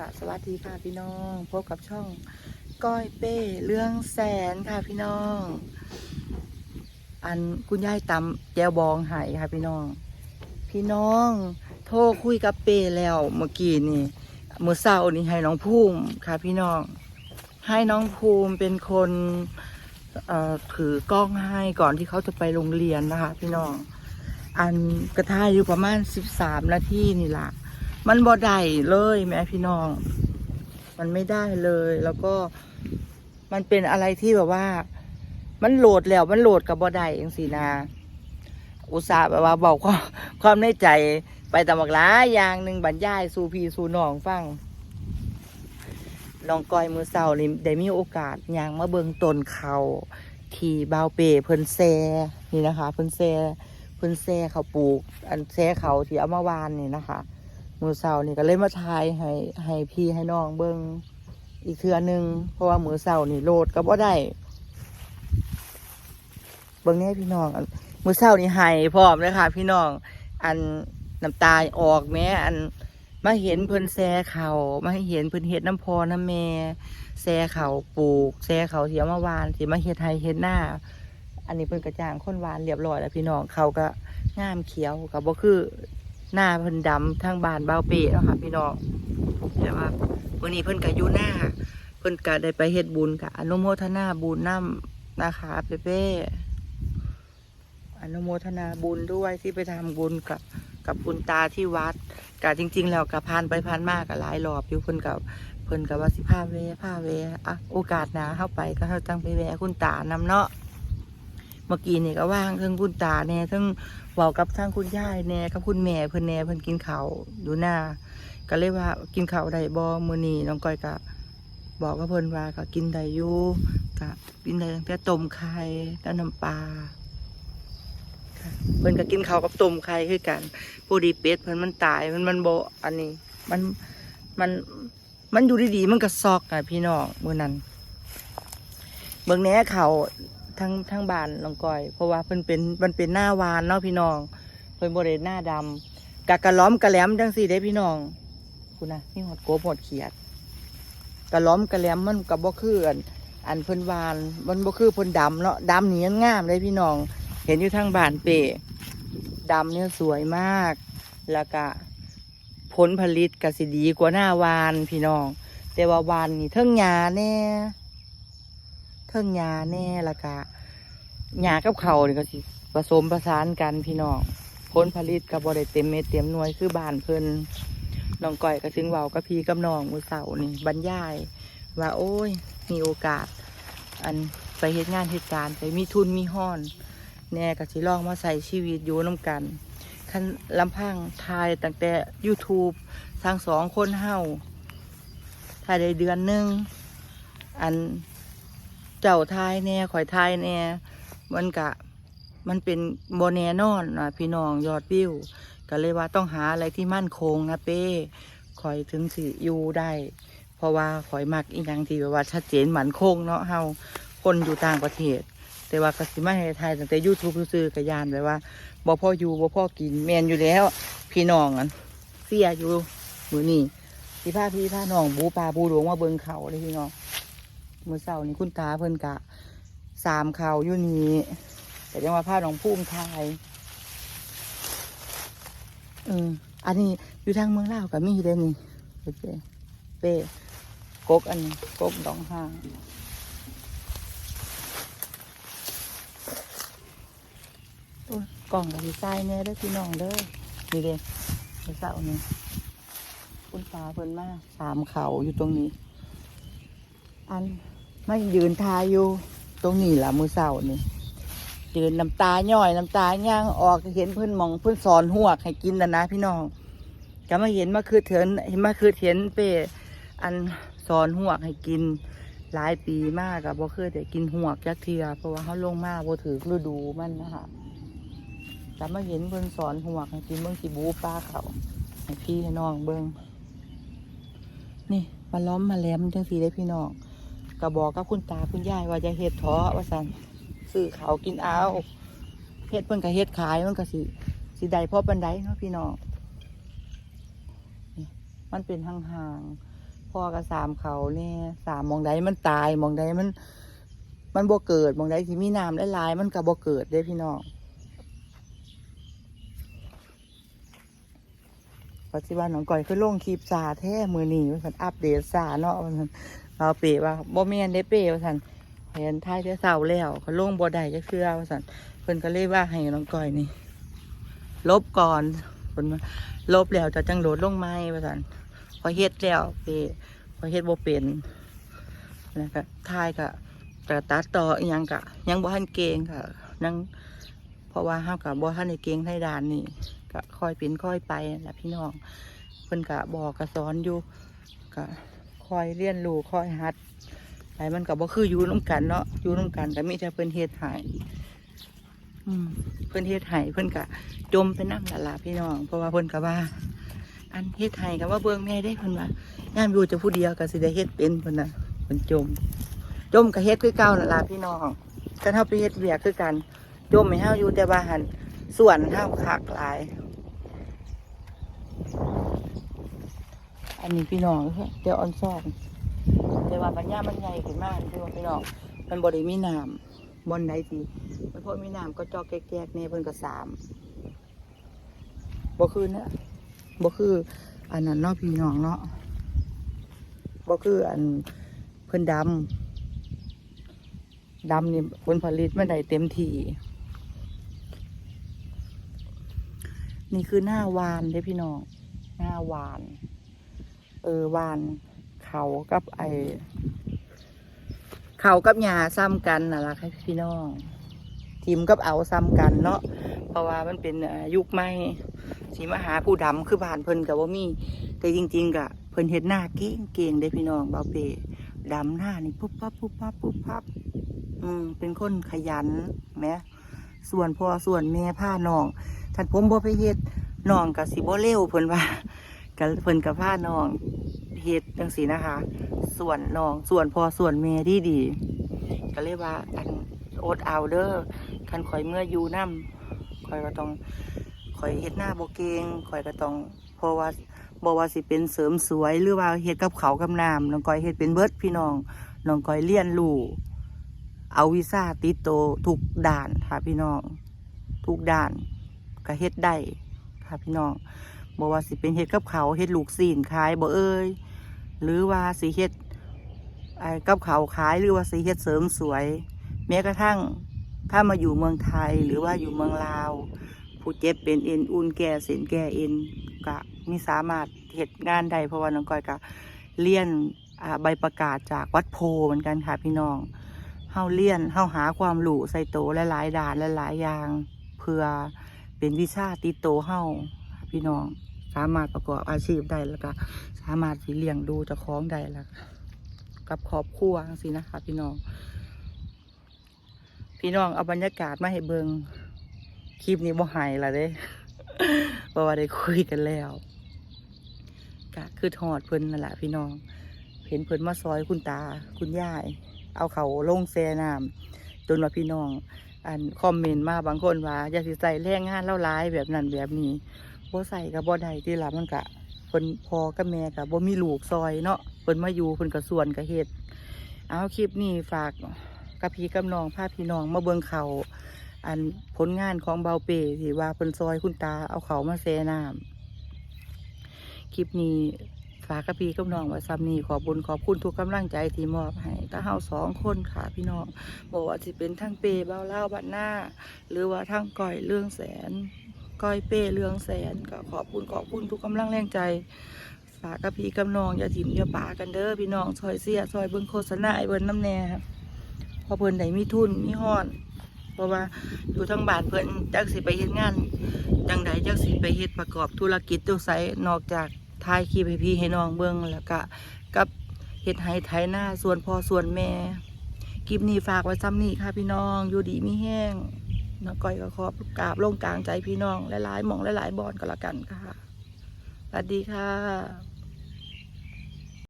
ค่ะ สวัสดีค่ะพี่น้อง พบกับช่องก้อยเป้เรื่องแสนค่ะพี่น้อง อันคุณยายตำแจวบองหายค่ะพี่น้อง พี่น้อง โทรคุยกับเป้แล้วเมื่อกี้นี่เมื่อเช้านี่ให้น้องภูมิค่ะ พี่น้อง ให้น้องภูมิเป็นคนถือกล้องให้ก่อนที่เขาจะไปโรงเรียนนะคะ พี่น้อง อันกระทายอยู่ประมาณสิบสามนาทีนี่ละ มันบ่ได้เลยแม่พี่น้อง มันไม่ได้เลย แล้วก็มันเป็นอะไรที่แบบว่า มันโหลดแล้วมันโหลดกับบ่ได้จังสีนาอุตส่าห์แบบว่าบอกความความในใจไปตามบักหลายอย่างหนึ่งบรรยายสู่พี่สู่น้องฟังน้องก้อยมือเศร้านี่ได้มีโอกาสยางมาเบิงตนเขาที่บาวเปเพิ่นแซนี่นะคะ เพิ่นแซเพิ่นแซเขาปลูก อันแซเขาที่เอามาวานนี่นะคะ มือเสาร์นี่ก็เลยมาทายให้ให้พี่ให้น้องเบิ้งอีกเทือหนึง เพราะว่ามือเสาร์นี่โหลดก็บ่ได้ เบิ้งนี่พี่น้อง มือเสาร์นี่ให้พร้อมเลยค่ะ พี่น้อง อันน้ำตาออกแม้อันมาเห็นเพิ่นแซ่เขามาเห็นเพิ่นเฮ็ดน้ำพอน้ำแม่แซ่เขาปลูกแซ่เขาที่เอามาวานที่มาเฮ็ดไทยเฮ็ดหน้า อันนี้เพิ่นกระจ่างคนหวานเรียบร้อยแล้วพี่น้องเขาก็งามเขียวก็บ่คือ หน้าเพิ่นดำทางบานเบาเปะเนาะค่ะ พี่น้องแต่ว่าวันนี้เพิ่นก็อยู่หน้าเพิ่นก็ได้ไปเฮ็ดบุญค่ะอนุโมทนาบุญน้ำนะคะเปเป้อนุโมทนาบุญด้วยที่ไปทำบุญกับกับคุณตาที่วัดกะจริง ๆ แล้วก็ผ่านไปผ่านมากก็หลายรอบอยู่เพิ่นกับเพิ่นกับว่าสิพาเวพาเวอะโอกาสนาเข้าไปก็เขาจังไปแวะคุณตานำเนาะเมื่อกี้นี่ก็ว่างเทั้งคุณตาเนี่ยทั้ง เว้ากับทางคุณยายแน่กับคุณแม่เพิ่อนแน่เพิ่อนกินข้าวอยู่หน้า ก็เลยว่ากินข้าวได้บ่มื้อนี้น้องก้อยก็บอกกับเพิ่อนว่าก็กินได้อยู่ก็กินได้ตั้งแต่ต้มไข่กับน้ำปลาเพิ่นก็กินข้าวกับต้มไข่คือกันผู้ดีเป็ดเพิ่นมันตายมันมันโบอันนี้มันมันมันอยู่ดีๆมันก็ซอกอะพี่น้องมื้อนั้นเบิ่งแหน่เขา ทั้งทั้งบานน้องก้อย เพราะว่าเพิ่นเป็นมันเป็นหน้าวานเนาะพี่น้องเพิ่นบ่ได้หน้าดำกะกะล้อมกะแหลมจังซี่เด้พี่น้องคุณนะนี่หดโกบหดเขียดกะล้อมกะแหลมมันก็บ่คืออันอันเพิ่นวานมันบ่คือเพิ่นดำเนาะดำนี่งามเลยพี่น้อง เห็นอยู่ทางบานเป้ดำเนี่ยสวยมาก แล้วก็ผลผลิตก็สิดีกว่าหน้าวานพี่น้อง แต่ว่าวานนี่เทิงหญ้าแน่ เทิงยาแน่ละกะยากับเขาวนี่ก็สิผสมประสานกันพี่น้องผลผลิตกับบริเต็มเม็ดเต็มหน่วยคือบ้านเพิ่นน้องก้อยก็ถึงเว้ากับพี่กับน้องมือเสานี่บรรยาย ว่าโอ้ย มีโอกาส อันไปเฮ็ดงานเหตุการณ์ไปมีทุนมีห้อน แน่ก็สิลองมาใส่ชีวิตอยู่น้ำกันคันลำพังทายตั้งแต่ YouTube ทางสองคนเฮาถ่ายได้เดือนหนึ่งอัน เจ้าทายแน่ข่อยทายแน่มันกะ มันเป็นโบแน่นอนนะพี่น้องยอดวิวก็เลยว่าต้องหาอะไรที่มั่นคงนะเป้ข่อยถึงสิอยู่ได้ เพราะว่าข่อยมักอีกอย่างที่แบบว่าชัดเจนหมันคงเนาะเฮาคนอยู่ต่างประเทศ แต่ว่ากสิมาให้ไทยตั้งแต่ยูทูบซื้อกระยานแบบว่าบ่พ่ออยู่บ่พ่อกินแมนอยู่แล้ว พี่น้องอันเสียอยู่มือนี่พี่พาพี่พาน้องบูปลาบูหลวงมาเบิงเขาเลยพี่น้อง มื่อเสานี้คุณตาเพิ่นกะสามเขาอยู่นี้แต่ยังว่าผ้าน้องพุ่มทายเอออันนี้อยู่ทางเมืองลาวกับมีเด้นี่เป้เป้เป้กกอันนี้กกดองห้างโอ้กล่องกับดีไซน์เนี่ยเด้อพี่น้องเด้อนี่เด้มื่อเสาร์นี้คุณตาเพิ่นมาสามเขาอยู่ตรงนี้ อัน ไม่ยืนทายอยู่ ตรงนี้แหละมือเสานี่ยืนน้ำตาย่อยน้ำตาย่างออกเห็นเพื่อนมองเพื่อนสอนหัวให้กินนะนะพี่น้องก็มาเห็นมาคือเถินเห็นมาคือเห็นเป้อันสอนหัวให้กินหลายปีมากอะบ่เคยแต่กินหัวกจักเทียเพราะว่าเขาลงมากบ่ถือฤดูมันนะคะแต่มาเห็นเพื่อนสอนหัวให้กินเบิ่งสิบูปลาเขาให้พี่ให้น้องเบิ่งนี่มาล้อมมาแลมจังสีได้พี่น้อง ก็บอกกับคุณตาคุณยายว่าจะเฮ็ดท้อว่าสันซื้อเขากินเอาเฮ็ดเพิ่นก็เฮ็ดขายมันก็สิสิได้พอปันไดเนาะพี่น้องมันเป็นห่างๆพ่อก็สามเขาแน่สามมองใดมันตายมองใดมัน มันบ่เกิดมองใดที่มีน้ำหลายๆมันก็บ่เกิดเด้พี่น้องปัจจุบันน้องก่อยคือลงคลิปซาแท้มือหนี้ว่าสันอัปเดตซาเนาะว่าสัน เราเปว่าบ่แม่นได้เปว่าสันเห็นท้ายเทือเสาแล้วเขาลงบ่ได้จะเชื่อว่าสันเพิ่นก็เลยว่าให้น้องก่อยนี่ ลบก่อนเพิ่นว่าลบแล้วจะจังโดดลงไม้ว่าสันพอเฮ็ดแล้วเปพอเฮ็ดบ่เป็นแล้วก็ท้ายก็จะตัดต่ออีหยังก็ยังบ่ทันเก่งค่ะยังเพราะว่าเฮาก็บ่ทันได้เก่งในด้านนี้ก็ค่อยเป็นค่อยไปนั่นล่ะพี่น้องเพิ่นก็บอกก็สอนอยู่ก็ คอยเรียนรู้คอยหัดไปมันก็บ่คืออยู่นํกันเนาะอยู่นํกันก็มีแต่เพิ่นเฮ็ดห้อืมเพิ่นเฮ็ดให้เพิ่นก็จมไปนำละล่ะพี่น้อง เพราะว่าเพิ่นก็ว่า อันเฮ็ดให้ก็ว่าเบิ่งแม่ได้เพิ่นว่ายามอยู่จะผู้เดียวก็สิได้เฮ็ดเป็นเพิ่นน่ะเพิ่นจม จมกับเฮ็ดคือเก่านั่นล่ะพี่น้องกันเฮาไปเฮ็ดเวียกคือกัน จมให้เฮาอยู่แต่ว่าหันส่วนเฮาคักหลาย อันนี้พี่น้องเดี๋ยวออนซอกแต่ว่าปัญญามันใหญ่ขึ้นมากพี่น้องพี่น้องมันบ่ได้มีน้ำบนใดทีมันพอมีน้ำก็จอกแก๊กๆเนี่ยเพิ่นก็สามบ่คือเนะบ่คืออันนั้นเนาะพี่น้องเนาะบ่คืออันเพิ่นดำดำนี่ผลผลิตไม่ได้เต็มที่นี่คือหน้าวานเด้พี่น้องหน้าวาน เออวานเขากับไอเขากับหญ้าซ้ำกันน่ะล่ะค่ะพี่น้องทีมกับเอาซ้ำกันเนาะเพราะว่ามันเป็นยุคใหม่สีมหาผู้ดำคือบ้านเพิ่นกับว่ามี แต่จริง ๆกะเพิ่นเฮ็ดหน้าเก่งเก่งๆเด้อพี่น้องเบาเปดำหน้านี่ปุ๊บปั๊บปุ๊บปั๊บปุ๊บปั๊บอืมเป็นคนขยันแหมส่วนพ่อส่วนแม่ผ้าน้องท่านผมบ่ไปเฮ็ดน้องก็สิบ่เร็วเพิ่นว่า ก็เพิ่นกับผ้าน้องเฮ็ดจังซี่นะคะ ส่วนน้องส่วนพ่อส่วนแม่ดีดีก็เลยว่าอันอดเอาเด้อคันข่อยเมื่ออยู่นํข่อยก็ต้องข่อยเฮ็ดหน้าโบเกงข่อยก็ต้องเพราะว่าบ่ว่าสิเป็นเสริมสวยหรือว่าเฮ็ดกับเขากับน้ำน้องก้อยเฮ็ดเป็นเบิร์ดพี่น้องน้องก้อยเรียนรูเอาวีซ่าติดโตทุกด่านค่ะพี่น้อง ทุกด่านก็เฮ็ดได้ค่ะพี่น้อง บอกว่าสิเป็นเฮ็ดกับเขาเฮ็ดลูกซีนขายบ่เอ้ยหรือว่าสิเฮ็ดไอ้กับเขาขายหรือว่าสิเฮ็ดเสริมสวย แม้กระทั่งถ้ามาอยู่เมืองไทยหรือว่าอยู่เมืองลาว ผู้เจ็บเป็นเอ็นอุ่นแก่เส้นแก่เอ็นก็มีสามารถเฮ็ดงานได้เพราะว่าน้องก้อยก็เรียนใบประกาศจากวัดโพเหมือนกันค่ะพี่น้องเฮาเรียนเฮาหาความรู้ใส่โตหลายด่านหลายอย่าง เพื่อเป็นวิชาติโตเฮาพี่น้อง สามารถประกอบอาชีพได้แล้วก็สามารถสิเลี้ยงดูเจ้าของได้แล้วกับครอบครัวสินะคะ พี่น้อง พี่น้องเอาบรรยากาศมาให้เบิงคลิปนี้บ่หายละเด้เพราะว่าได้คุยกันแล้วก็คือทอดเพิ่นนั่นแหละพี่น้อง เห็นเพิ่นมาซอยคุณตาคุณยาย เอาเขาลงแซน้ำจนว่าพี่น้อง อันคอมเมนต์มาบางคนว่า อย่าสิใส่แรงงานเล่าร้ายแบบนั้นแบบนี้ บ่ใส่กับบ่ได้ที่ละมันกะเพิ่นพอกับแม่กับบ่มีลูกซอยเนาะเพิ่นมาอยู่เพิ่นก็ส่วนก็เฮ็ดเอาคลิปนี้ฝากกับพี่กับน้องพาพี่น้องมาเบิ่งเขาอันผลงานของเบาเปที่ว่าเพิ่นซอยคุณตาเอาเขามาแซ่น้ำคลิปนี้ฝากกับพี่กับน้องไว้ซ้ำนี้ขอบุญขอบคุณทุกกำลังใจที่มอบให้ตาเฮาสองคนค่ะพี่น้องบอกว่าสิเป็นทั้งเปเบ้าเล่าบัดหน้า หรือว่าทั้งก้อยเรื่องแสน ก้อยเป้เรืองแสนก็ขอบคุณขอบคุณทุกกำลังแรงใจฝากกับพี่กับน้องอย่าถิ่มอย่าป่ากันเด้อพี่น้องซอยเสียซอยเบิ่งโฆษณาไอ้เบิ่นน้ำแน่ครับพอเพิ่นได้มีทุนมีฮ้อน เพราะว่าอยู่ทั้งบ้านเพิ่นจักสิไปเฮ็ดงานจังใดจักสิไปเฮ็ดประกอบธุรกิจตัวไสนอกจากถ่ายคลิปพี่ให้น้องเบิ่งแล้วก็กับเฮ็ดให้ไถหน้าส่วนพ่อส่วนแม่คลิปนี้ฝากไว้ซ้ำนี้ค่ะพี่น้องอยู่ดีมีแห้ง น้องก้อยก็ขอกราบลงกลางใจพี่น้องหลายๆมองหลายๆบอนก็แล้วกันค่ะสวัสดีค่ะ